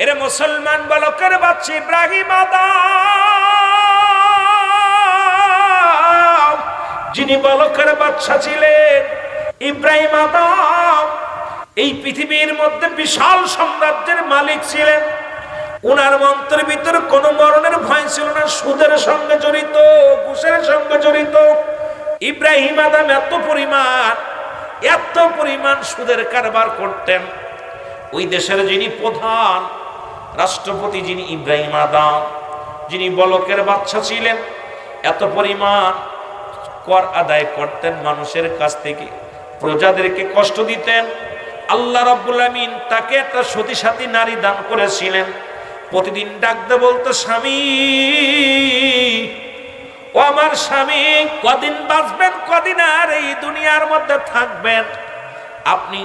এরে মুসলমান বালকের বাচ্চা ইব্রাহিম আদম, যিনি বালকের বাচ্চা ছিলেন, ইব্রাহিম এই পৃথিবীর মধ্যে বিশাল সাম্রাজ্যের মালিক ছিলেন। উনার মন্ত্রের ভিতরে কোনো মরণের ভয় ছিল না, সুদের সঙ্গে জড়িত, ঘুষের সঙ্গে জড়িত। ইব্রাহিম আদম এত পরিমাণ এত পরিমাণ সুদের কারবার করতেন। ওই দেশের যিনি প্রধান রাষ্ট্রপতি যিনি ইব্রাহিম আদাম, যিনি বলকের বাচ্চা ছিলেন, এত পরিমাণ কর আদায় করতেন মানুষের কাছ থেকে, প্রজাদেরকে কষ্ট দিতেন। আল্লাহ রব্বুল আমিন তাকে একটা সতী সাথী নারী দান করেছিলেন। প্রতিদিন ডাকতে বলতো, স্বামী, ও আমার স্বামী, কদিন বাঁচবেন, কদিন আর এই দুনিয়ার মধ্যে থাকবেন? আপনি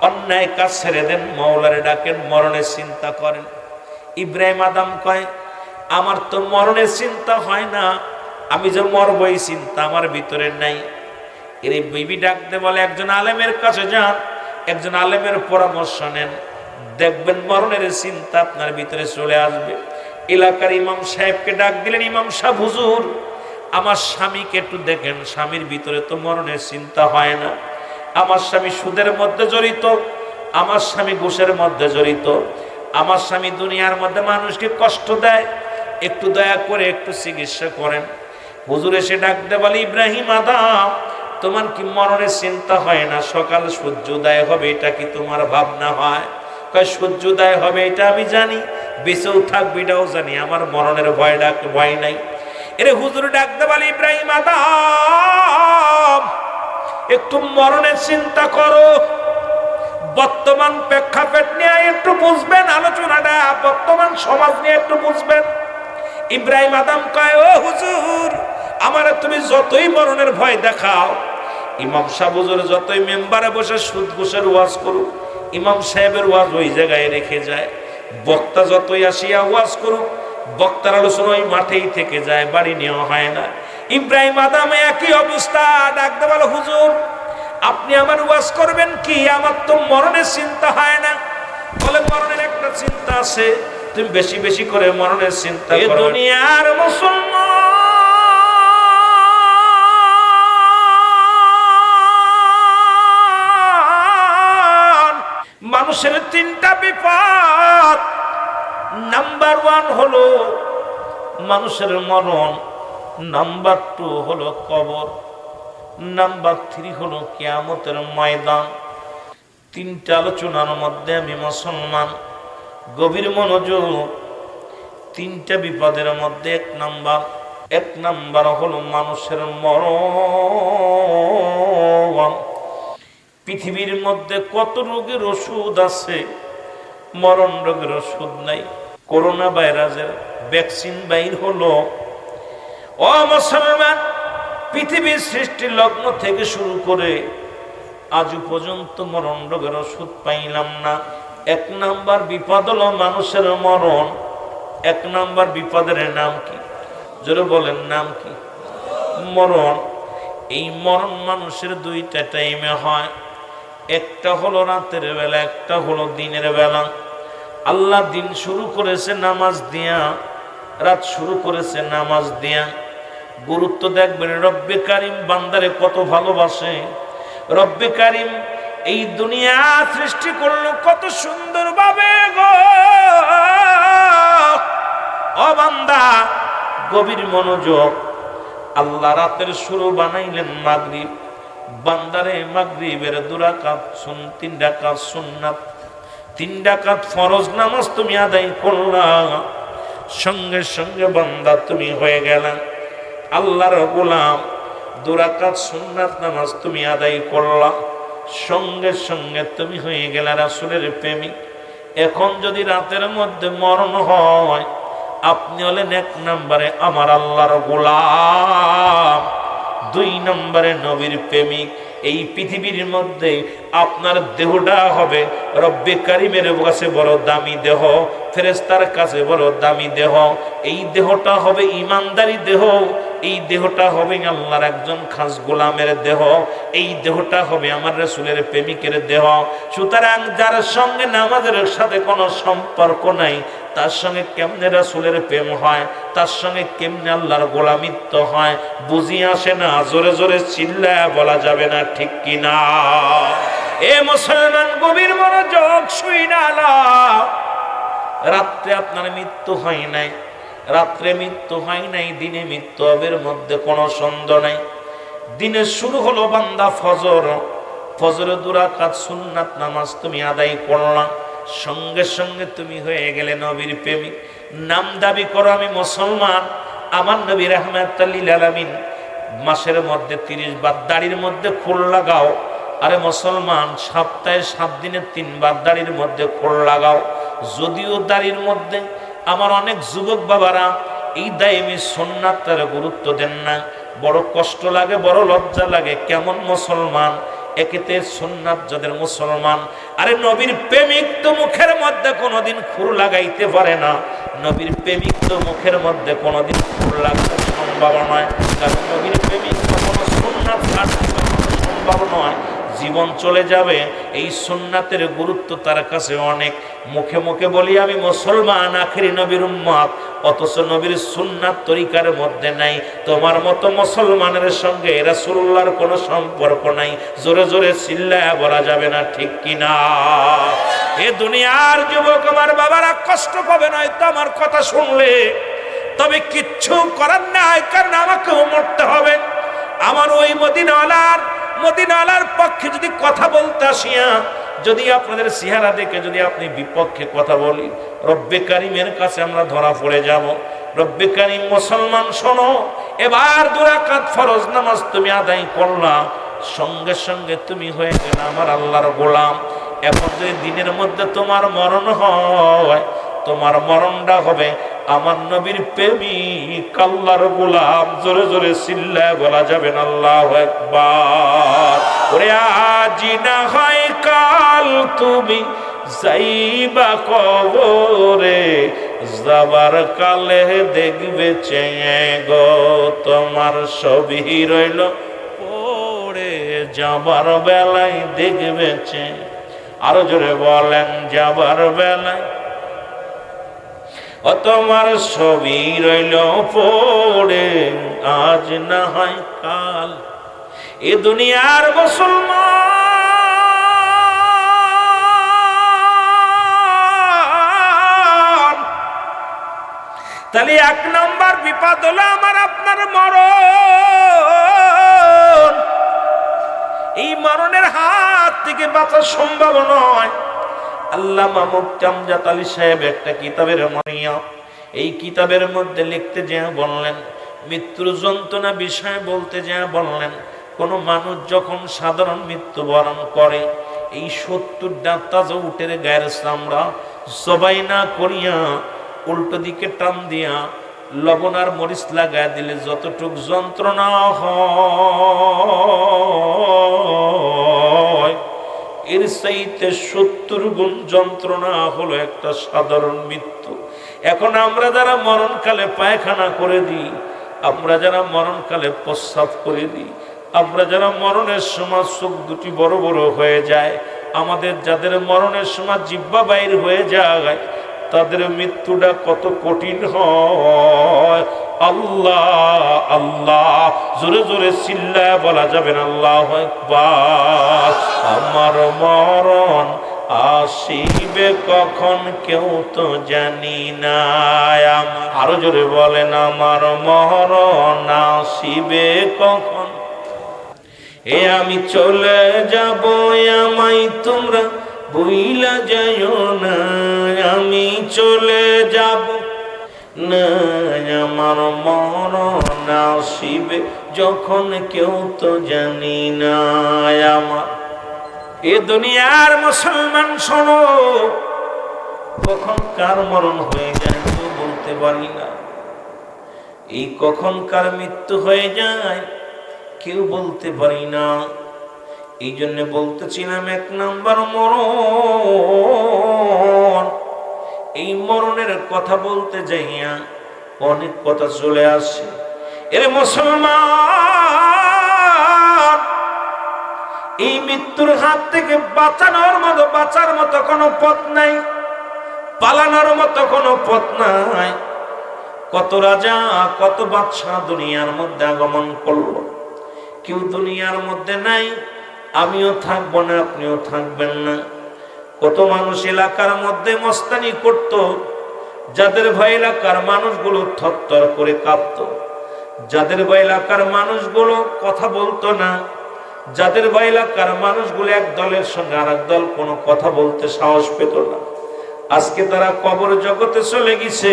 অন্যায় কাজ ছেড়ে দেন, মৌলারে ডাকেন, মরণের চিন্তা করেন। ইব্রাহিম আদম কয়, আমার তো মরণের চিন্তা হয় না, আমি যে মরব এই চিন্তা আমার ভিতরে নাই। এর বিবি ডাকতে বলে, একজন আলেমের কাছে যান, একজন আলেমের পরামর্শ নেন, দেখবেন মরণের চিন্তা আপনার ভিতরে চলে আসবে। এলাকার ইমাম সাহেবকে ডাক দিলেন, ইমাম সাহেব, হুজুর, আমার স্বামীকে একটু দেখেন, স্বামীর ভিতরে তো মরণের চিন্তা হয় না। আমার স্বামী সুদের মধ্যে জড়িত, আমার স্বামী ঘুষের মধ্যে জড়িত আমার স্বামী দুনিয়ার মধ্যে মানুষকে কষ্ট দেয়, একটু দয়া করে একটু চিকিৎসা করেন। হুজুর এসে ডাকতে বলে, ইব্রাহিম আদাম, তোমার কি মরণের চিন্তা হয় না? সকাল সূর্যোদয় হবে, এটা কি তোমার ভাবনা হয়? কয় সূর্যোদয় হবে, এটা আমি জানি। বেঁচেও থাকবে এটাও জানি। আমার মরণের ভয় ডাক, ভয় নাই। এরে হুজুর ডাকতে বলে, ইব্রাহিম আদাম, একটু মরণের চিন্তা করো। বর্তমান প্রেক্ষাপট নিয়ে একটু বুঝবেন, আলোচনাটা বর্তমান সমাজ নিয়ে একটু বুঝবেন। ইব্রাহিম আদম কয়, ও হুজুর, আমার তুমি যতই মরণের ভয় দেখাও, ইমাম সাহুজুর যতই মেম্বারে বসে সুদ ঘুষের ওয়াজ করুক, ইমাম সাহেবের ওয়াজ ওই জায়গায় রেখে যায়। বক্তা যতই আসিয়া ওয়াজ করুক, বক্তার আলোচনা ওই মাঠেই থেকে যায়, বাড়ি নেওয়া হয় না। ইব্রাহিম আদম একই অবস্থা ডাকতে বলো হুজুর আপনি আমার ওয়াজ করবেন কি? আমার তো মরণের চিন্তা হয় না। বলে মরণের একটা চিন্তা আছে। তুমি বেশি বেশি করে মরণের চিন্তা দুনিয়ার মুসলমান মানুষের তিনটা বিপদ। নাম্বার ওয়ান হলো মানুষের মরণ নাম্বার টু হলো কবর। নাম্বার থ্রি হলো কেয়ামতের ময়দান। তিনটা আলোচনার মধ্যে আমি মুসলমান, গভীর মনোযোগ, তিনটা বিপদের মধ্যে এক নাম্বার। এক নাম্বার হলো মানুষের মরণ। পৃথিবীর মধ্যে কত রোগের ওষুধ আছে? মরণ রোগের ওষুধ নাই। করোনা ভাইরাসের ভ্যাকসিন বাইর হলো। ও মুসলমান পৃথিবীর সৃষ্টি লগ্ন থেকে শুরু করে আজ পর্যন্ত মরণ রোগের ওষুধ পাইলাম না। এক নাম্বার বিপদ হলো মানুষের মরণ। এক নাম্বার বিপদের নাম কি? জোরে বলেন, নাম কি? মরণ। এই মরণ মানুষের দুইটা টাইমে হয়। একটা হলো রাতের বেলা, একটা হলো দিনের বেলা। আল্লাহ দিন শুরু করেছে নামাজ দিয়া, রাত শুরু করেছে নামাজ দিয়া। গুরুত্ব দেখবেন, রব্বে কারিম বান্দারে কত ভালোবাসে। রব্বে কারিম এই দুনিয়া সৃষ্টি করল কত সুন্দর ভাবে গভীর মনোযোগ। আল্লাহ রাতের শুরু বানাইলেন মাগরিব। বান্দারে মাগরিবের দুরাকাত শুন তিন ডাকাত সুন্নাত। তিন ডাকাত ফরজ নামাজ তুমি আদায় করলা। সঙ্গে সঙ্গে বান্দা তুমি হয়ে গেলা। আল্লাহর গোলাম, দুরাকাত সুন্নাত নামাজ তুমি আদায় করলা, সঙ্গে সঙ্গে তুমি হয়ে গেলে রাসুলের প্রেমিক। এখন যদি রাতের মধ্যে মরণ হয়, আপনি হলেন এক নম্বরে আমার আল্লাহর গোলাম, দুই নম্বরে নবীর প্রেমিক। এই পৃথিবীর মধ্যে আপনার দেহটা হবে রব্বে কারিমের কাছে বড় দামি দেহ ফেরেস্তার কাছে বড় দামি দেহ। এই দেহটা হবে ইমানদারি দেহ, এই দেহটা হবে আল্লাহর একজন খাস গোলামের দেহ, এই দেহটা হবে আমার রসুলের প্রেমিকের দেহ। সুতরাং যার সঙ্গে নামাজের সাথে কোনো সম্পর্ক নাই তার সঙ্গে কেমনে রাসুলের প্রেম হয়, তার সঙ্গে কেমনে আল্লাহর গোলামিত্ব হয়, বুঝি আসে না, জোরে জোরে চিল্লায় বলা যাবে না ঠিক কিনা? এ মুসলমান গভীর মনোযোগ শুই না রাত্রে আপনার মৃত্যু হয় নাই, রাত্রে মৃত্যু হয় নাই, দিনে মৃত্যু হবের মধ্যে কোনো সন্দেহ নাই। দিনে শুরু হলো বান্দা ফজর, ফজরে দুরাকাত সুন্নাত নামাজ তুমি আদায় করলাম সঙ্গে সঙ্গে তুমি হয়ে গেলে নবীর প্রেমিক নাম দাবি করো, আমি মুসলমান। আমার নবী রহমাতাল্লিল আলামিন মাসের মধ্যে তিরিশ বার দাড়ির মধ্যে খোল লাগাও। আরে মুসলমান, সপ্তাহে সাত দিনে তিনবার দাড়ির মধ্যে খোল লাগাও। যদিও দাড়ির মধ্যে আমার অনেক যুবক বাবারা এই দায়মি সোননাথ তারা গুরুত্ব দেন না। বড় কষ্ট লাগে, বড় লজ্জা লাগে। কেমন মুসলমান? একেতে সুন্নাত যাদের মুসলমান, আরে নবীর প্রেমিক তো মুখের মধ্যে কোনোদিন খুর লাগাইতে পারে না। নবীর প্রেমিক তো মুখের মধ্যে কোনোদিন খুর লাগাতে সম্ভব নয়। কারণ নবীর প্রেমিক কখনো সুন্নাত সম্ভব নয়। জীবন চলে যাবে, এই সুন্নাতের গুরুত্ব তার কাছে অনেক। মুখে মুখে বলি, আমি মুসলমান, আখেরি নবীর উম্মত। অথচ নবীর সুন্নাত তরিকার মধ্যে নাই। তোমার মতো মুসলমানের সঙ্গে রাসূলুল্লাহর কোনো সম্পর্ক নাই। জোরে জোরে চিল্লায় বলা যাবে না, ঠিক কিনা? এ দুনিয়ার যুবক আমার বাবারা কষ্ট পাবে না তো আমার কথা শুনলে। তবে কিচ্ছু করার নাই, কারণ আমাকেও মরতে হবে। আমার ওই মদিনাওয়ালার মদিনাওয়ালার পক্ষে যদি কথা বলতে আসিয়া যদি আপনাদের চেহারা দেখে যদি আপনি বিপক্ষে কথা বলি, রব্বে কারিমের কাছে আমরা ধরা পড়ে যাব। রব্বে কারিম, মুসলমান, শোনো, এবার দুরাকাত ফরজ নামাজ তুমি আদায় করলাম সঙ্গে সঙ্গে তুমি হয়ে গেলে আমার আল্লাহর গোলাম। এখন যদি দিনের মধ্যে তোমার মরণ হয়, তোমার মরণটা হবে আমার নবীর প্রেমিক, আল্লাহর গোলাম। জোরে জোরে চিল্লায় বলা যাবে না, আল্লাহ একবার ওরে আজি না হয় কাল তুমি যাইবা কবরে, যাবার কালে দেখবে চেয়ে গো তোমার ছবি রইল পড়ে। যাবার বেলায় দেখবে চেয়ে, আরও জোরে বলেন যাবার বেলায়। ও তোমার ছবি রইল পড়ে, আজ না হয় কাল এ দুনিয়ার মুসলমান। তাহলে এক নম্বর বিপদ হলো আমার আপনার মরণ। এই মরণের হাত থেকে বাঁচা সম্ভব নয়। আল্লাহ মামুক চামজাত আলী সাহেব একটা কিতাবের মনিয়া এই কিতাবের মধ্যে লিখতে যে বললেন, মৃত্যুর যন্ত্রণা বিষয়ে বলতে যে বললেন কোন মানুষ যখন সাধারণ মৃত্যুবরণ করে, এই সত্তর ডাক্তার উঠের গায়ের চামড়া সবাই না করিয়া উল্টো দিকে টান দিয়া লবণ আর মরিচ লাগায় দিলে যতটুক যন্ত্রণা হয়, এর চাইতে সত্তর গুণ যন্ত্রণা হলো একটা সাধারণ মৃত্যু। এখন আমরা যারা মরণকালে পায়খানা করে দিই, আমরা যারা মরণকালে প্রস্রাব করে দিই আমরা যারা মরণের সময় চোখ দুটি বড় বড় হয়ে যায়, আমাদের যাদের মরণের সময় জিব্বা বাইর হয়ে যায়, তাদের মৃত্যুটা কত কঠিন হয়। আল্লাহ আল্লাহ, জোরে জোরে চিল্লায় বলা যাবে না, আল্লাহ আমার মরণ আসিবে কখন কেউ তো জানি না। আরও জোরে বলেন, আমার মরণ আসিবে কখন এ আমি চলে যাব আমাই তোমরা বইলা যাইও না। আমি চলে যাব, না, আমার মরণ আসিবে যখন কেউ তো জানি না আমার। এ দুনিয়ার মুসলমান শোনো কখন কার মরণ হয়ে যায় তো বলতে পারি না। এই কখন কার মৃত্যু হয়ে যায় কেউ বলতে পারি না। এই জন্য বলতেছিলাম, এক নাম্বার মরণ। এই মরণের কথা বলতে যাইয়া অনেক কথা চলে আসে। এর মুসলমান, এই মৃত্যুর হাত থেকে বাঁচানোর মতো, বাঁচার মতো কোনো পথ নাই, পালানোর মতো কোনো পথ নাই। কত রাজা, কত বাদশাহ দুনিয়ার মধ্যে আগমন করল। কেউ দুনিয়ার মধ্যে নাই, আমিও থাকব না, আপনিও থাকবেন না। কত মানুষ এলাকার মধ্যে মস্তানি করত, যাদের ভয় এলাকার মানুষগুলো থরথর করে কাঁপত, যাদের ভয় এলাকার মানুষগুলো কথা বলতো না, যাদের ভয় এলাকার মানুষগুলো এক দলের সঙ্গে আর দল কোনো কথা বলতে সাহস পেত না। আজকে তারা কবর জগতে চলে গেছে,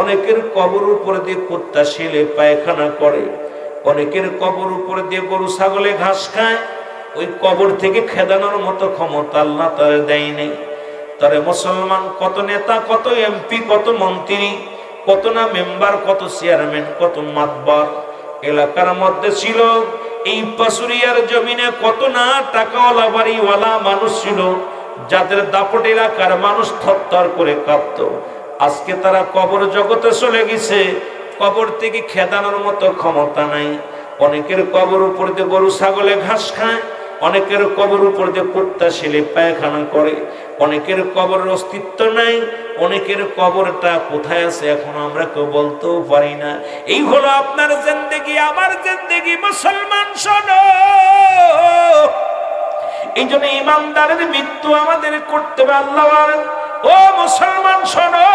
অনেকের কবর উপরে দিয়ে কুত্তা শিলে পায়খানা করে। অনেকের কবর উপরে দিয়ে গরু, ছাগলে ঘাস খায়। ওই কবর থেকে খেদানোর মতো ক্ষমতা আল্লাহ তার দেয়নি তারে মুসলমান কত নেতা, কত এমপি, কত মন্ত্রী, কত না মেম্বার, কত চেয়ারম্যান, কত মাতবার। এলাকার মধ্যে ছিল, এই পাশুরিয়ার জমিনে কত না টাকাওয়ালা বাড়িওয়ালা মানুষ ছিল, যাদের দাপট এলাকার মানুষ থরথর করে কাঁপত। আজকে তারা কবর জগতে চলে গেছে কবর থেকে খেদানোর মতো ক্ষমতা নাই। অনেকের কবর উপর দিয়ে গরু, ছাগলে ঘাস খায়, অনেকের কবর উপর দিয়ে কুত্তা, ছেলে পায়খানা করে। অনেকের কবরের অস্তিত্ব নাই, অনেকের কবরটা কোথায় আছে এখন আমরা কেউ বলতেও পারি না। এই হলো আপনার জেন্দেগি, আমার জেন্দেগি, মুসলমান শোনো। এই জন্য ইমানদারের মৃত্যু আমাদের করতে হবে আল্লাহ ও মুসলমান শোনো।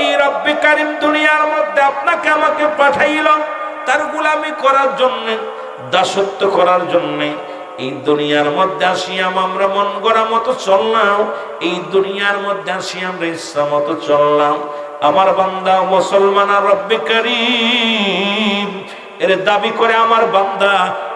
এই রব্বে কারিম দুনিয়ার মধ্যে আপনাকে আমাকে পাঠাইল, তার গুলামি করার জন্য, দাসত্ব করার জন্য। এই দুনিয়ার মধ্যে আসিয়াম আমরা মন গড়া মতো চললাম এই দুনিয়ার মধ্যে আসি আমরা ইচ্ছা মতো চললাম। আমার বান্দা মুসলমান আর রব্বে কারিম এর দাবি করে আমার বান্দা,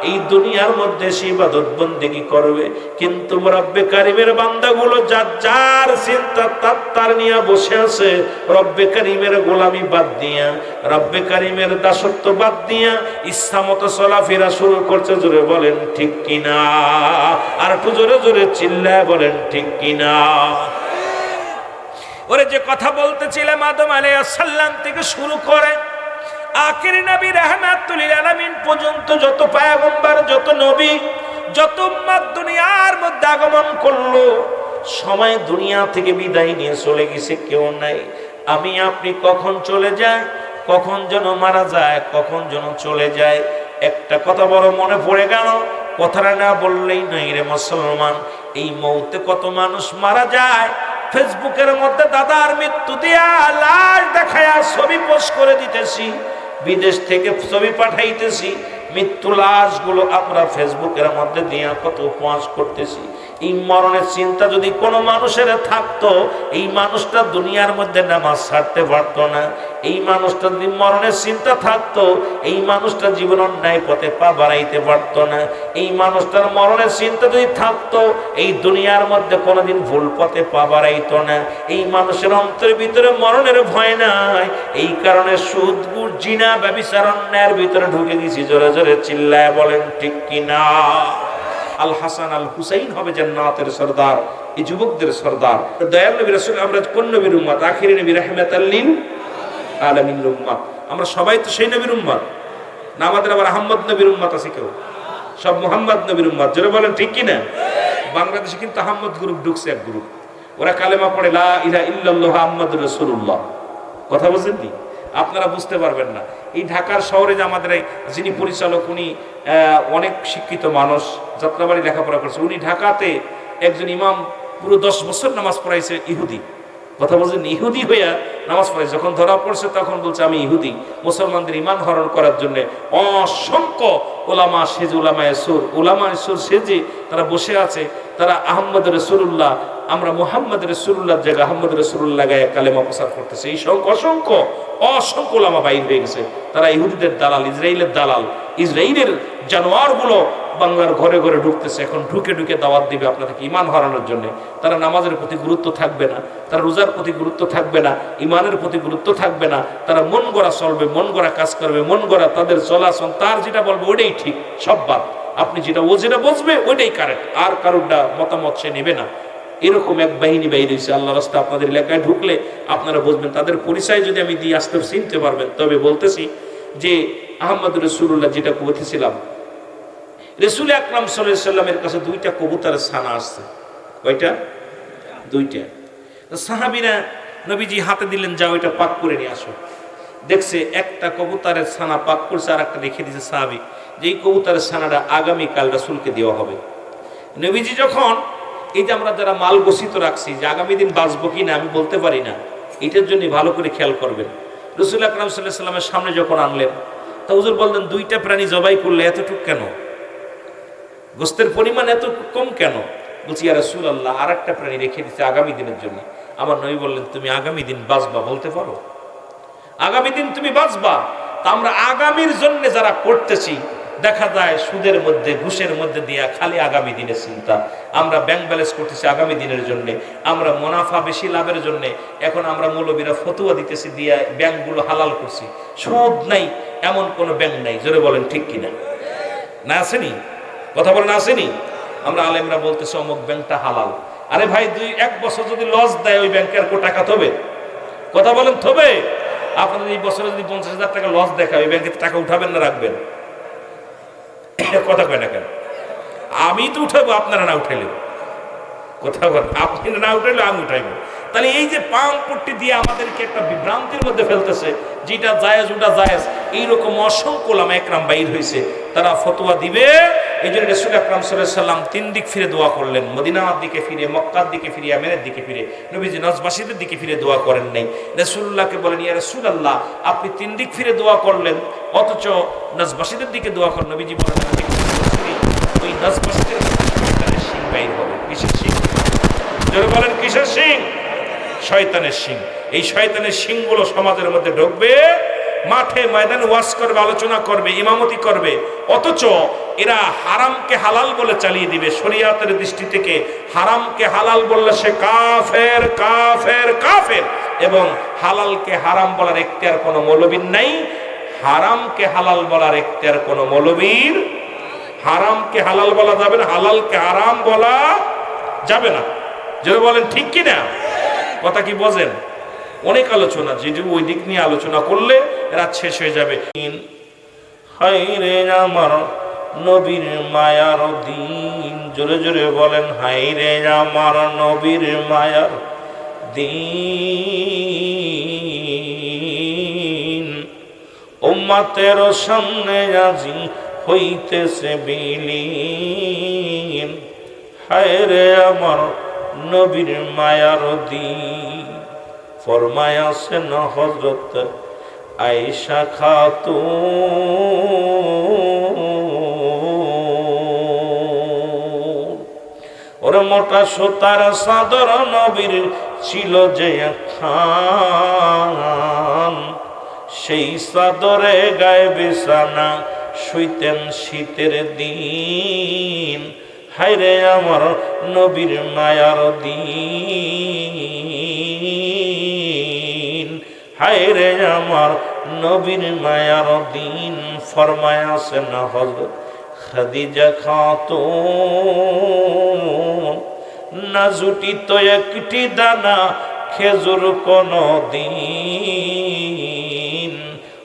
এই দুনিয়ার মধ্যে সে ইবাদত বন্দেগি করবে? কিন্তু রব্বে কারিমের বান্দাগুলো যার যার চিন্তা তার তার নিয়ে বসে আছে, রব্বে কারিমের গোলামি বাদ দিয়া, রব্বে কারিমের দাসত্ব বাদ দিয়া, ইচ্ছা মতো চলাফেরা শুরু করছে, জোরে বলেন ঠিক কিনা? আর একটু জোরে জোরে চিল্লায় বলেন ঠিক কিনা? ওরে যে কথা বলতেছিলাম আদম আলাইহিস সালাম থেকে শুরু করে আখির নবী রহমাতুল আলামিন পর্যন্ত যত পায়গম্বর, যত নবী, যত উম্মাত দুনিয়ার মধ্যে আগমন করল, সময় দুনিয়া থেকে বিদায় নিয়ে চলে গেছে, কেউ নাই। আমি, আপনি কখন চলে যাই কখন যেন মারা যায়, কখন যেন চলে যায়, একটা কথা বড় মনে পড়ে গেল, কথাটা না বললেই নই রে মুসলমান। এই মৌতে কত মানুষ মারা যায়, ফেসবুকের মধ্যে দাদার মৃত্যু দিয়া লাশ দেখায়া ছবি পোস্ট করে দিতেছি। বিদেশ থেকে ছবি পাঠাইতেছি মৃত্যু লাশগুলো আমরা ফেসবুকের মধ্যে দিয়ে কত উপহাস করতেছি। এই মরণের চিন্তা যদি কোনো মানুষের থাকতো, এই মানুষটা দুনিয়ার মধ্যে নামাজ ছাড়তে পারতো না। এই মানুষটা যদি মরণের চিন্তা থাকতো, এই মানুষটা জীবন অন্যায় পথে পা বাড়াইতে পারতো না। এই মানুষটার মরণের চিন্তা যদি থাকতো, এই দুনিয়ার মধ্যে কোনোদিন ভুল পথে পা বাড়াইতো না। এই মানুষের অন্তরের ভিতরে মরণের ভয় নাই। এই কারণে সুদ জিনা, ব্যবিচার, অন্যায়ের ভিতরে ঢুকে গেছি। জোরে জোরে চিল্লায় বলেন, ঠিক কিনা? আল হাসান আল হুসাইন হবে জান্নাতের সর্দার, এই যুবকদের সর্দার। দয়াল নবী রাসূল, আমরা কোন নবীর উম্মত? আখিরি নবী রাহমাতাল্লিল আলামিন উম্মত। আমরা সবাই তো সেই নবীর উম্মত। না আমাদের আবার আহমদ নবীর উম্মত আছে কেউ? সব মোহাম্মদ নবীর উম্মত। জোরে বলেন, ঠিক কি না বাংলাদেশে কিন্তু আহমদ গ্রুপ ঢুকছে এক গ্রুপ। ওরা কালেমা পড়ে, লা ইলা ইল্লাল্লাহ আহমদ রাসূলুল্লাহ। কথা বুঝছেন কি? আপনারা বুঝতে পারবেন না। এই ঢাকার শহরে যে আমাদের যিনি পরিচালক, উনি অনেক শিক্ষিত মানুষ, যাত্রাবাড়ি লেখাপড়া করছে। উনি ঢাকাতে একজন ইমাম পুরো দশ বছর নামাজ পড়াইছে ইহুদি। কথা বলছেন ইহুদি হইয়া নামাজ পড়ে, যখন ধরা পড়ছে তখন বলছে, আমি ইহুদি। মুসলমানদের ইমান হরণ করার জন্য অসংখ্য ওলামা সেজ উলামা সুর। উলামা সুর সেজে তারা বসে আছে। তারা আহম্মদ রসুল্লাহ আমরা মোহাম্মদ রসুল্লাহ জায়গা আহম্মদ রসুল্লাহ গায়ে কালেমা প্রচার করতেছে। এই সংখ্য অসংখ্য অসংখ্য ওলামা বাইর হয়ে গেছে। তারা ইহুদিদের দালাল ইসরায়েলের দালাল। ইসরায়েলের জানোয়ারগুলো বাংলার ঘরে ঘরে ঢুকতেছে, এখন ঢুকে ঢুকে দাওয়াত দিবে আপনাদেরকে ইমান হারানোর জন্য। তারা নামাজের প্রতি গুরুত্ব থাকবে না, তারা রোজার প্রতি গুরুত্ব থাকবে না, ইমানের প্রতি গুরুত্ব থাকবে না, তারা মন গড়া চলবে, মন গড়া কাজ করবে, মন গড়া তাদের চলাচল, তার যেটা বলবে ওইটাই ঠিক, সব বাদ। আপনি যেটা ও যেটা বসবে, ওইটাই কারেক্ট আর কারোরটা মতামত সে নেবে না। এরকম এক বাহিনী বাইরে হয়েছে আল্লাহ রাস্তা আপনাদের এলাকায় ঢুকলে আপনারা বুঝবেন, তাদের পরিচয় যদি আমি দিয়ে আসতে চিনতে পারবেন। তবে বলতেছি যে আহমদ রসুল্লাহ যেটা বলতেছিলাম রসুল আকরাম সাল্লামের কাছে দুইটা কবুতরের ছানা আসছে। কয়টা? দুইটা। সাহাবিরা নবীজি হাতে দিলেন, যাও, এটা পাক করে নিয়ে আসো। দেখছে একটা কবুতরের ছানা পাক করছে আর একটা রেখে দিয়েছে সাহাবি। যে এই কবুতরের ছানাটা আগামীকাল রাসুলকে দেওয়া হবে। নবীজি যখন, এই যে আমরা যারা মাল বসিত রাখছি, যে আগামী দিন বাঁচবো কি না, আমি বলতে পারি না। এটার জন্য ভালো করে খেয়াল করবেন। রসুল আকরাম সাল্লাহ সাল্লামের সামনে যখন আনলেন, তা হুজুর বললেন, দুইটা প্রাণী জবাই করলে এতটুক কেন? গোস্তের পরিমাণ এত কম কেন? বলছি আর রসুল আল্লাহ আর একটা প্রাণী রেখে দিচ্ছে আগামী দিনের জন্য। আমার নবী বললেন, তুমি আগামী দিন বাঁচবা বলতে পারো? আগামী দিন তুমি বাঁচবা, তা আমরা আগামীর জন্য যারা করতেছি, দেখা যায় সুদের মধ্যে, ঘুষের মধ্যে দিয়া খালি আগামী দিনের চিন্তা। আমরা ব্যাংক ব্যালেন্স করতেছি আগামী দিনের জন্য, আমরা মুনাফা বেশি লাভের জন্য, এখন আমরা মৌলবীরা ফতুয়া দিতেছি দিয়া ব্যাংকগুলো হালাল করছি। সুদ নাই, এমন কোনো ব্যাংক নাই। জোরে বলেন, ঠিক কিনা? না আসেনি কথা বলেন, আসেনি? আমরা আলেমরা বলতেছি, অমুক ব্যাংকটা হালাল। আরে ভাই, দুই, এক বছর যদি লস দেয়, ওই ব্যাংকের কো টাকা থবে? কথা বলেন, থবে? আপনাদের এই বছরে যদি পঞ্চাশ হাজার টাকা লস দেখায়, ওই ব্যাংকে টাকা উঠাবেন না, রাখবেন? কথা কয় না কেন? আমি তো উঠাবো, আপনারা না উঠাইলেন কথা বলেন, আপনি না উঠাইলে আমি উঠাইবো। তাহলে এই যে পাম পট্টি দিয়ে আমাদেরকে একটা বিভ্রান্তির মধ্যে ফেলতেছে, যেটা জায়েজ ওটা জায়েজ। এইরকম অসংখ্য লামা একরাম বাইর হয়েছে, তারা ফতোয়া দিবে। এই জন্য রসুল আকরাম সাল্লাম তিন দিক ফিরে দোয়া করলেন। মদিনার দিকে ফিরে, মক্কার দিকে ফিরে আমেরের দিকে ফিরে। নবীজি নজবাসীদের দিকে ফিরে দোয়া করেন নাই। রসুল্লাহকে বলেন, ইয়া রসুল আল্লাহ আপনি তিন দিক ফিরে দোয়া করলেন, অথচ নজবাসীদের দিকে দোয়া করেন। নবীজি বলেন ওই নজবাসীদের সিং বাইর হবে। কিসের সিং বলেন, কিসের সিং শয়তানের সিং এই শয়তানের সিংগুলো সমাজের মধ্যে ঢুকবে। মাঠে ময়দানে ওয়াজ করবে, আলোচনা করবে, ইমামতি করবে। অথচ এরা হারামকে হালাল বলে চালিয়ে দিবে। শরিয়াতের দৃষ্টি থেকে হারামকে হালাল বললে সে কাফের কাফের কাফের। এবং হালালকে হারাম বলার এখতিয়ার কোনো মৌলবীর নাই। হারামকে হালাল বলার এখতিয়ার কোনো মৌলবীর হারামকে হালাল বলা যাবে না, হালালকে হারাম বলা যাবে না। যদি বলেন, ঠিক কি না কথা কি বোঝেন? অনেক আলোচনা যেটি ওই দিক নিয়ে আলোচনা করলে রাত শেষ হয়ে যাবে। হাই রে আমার নবীর মায়ার দিন। জোরে জোরে বলেন হাই রে আমার নবীর মায়ার দিন। উম্মাতের সামনে আজি হইতেছে বিলীন। হায় রে আমার নবীর মায়ার দিন। ফরমায় আছেন হজরত আয়েশা খাতু ওর মোটা সুতার সাদর নবীর ছিল যে খান। সেই সাদরে গায়ে বিছানা, শুইতেন শীতের দিন। হায়রে আমার নবীর মায়ার দিন। হায়রে আমার নবীর মায়ার দিন ফরমায় আসেন হজরত খাদিজা খাতুন। না জুটিত একটি দানা, খেজুর কোন দিন।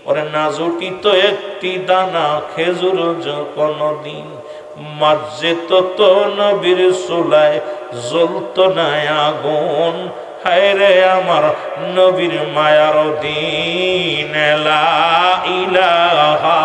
ওরে না জুটিত একটি দানা, খেজুর কোন দিন। তো তো নবীর সোলায় জ্বলত না আগুন। হায় রে আমার নবীর মায়ার দিন ইলাহা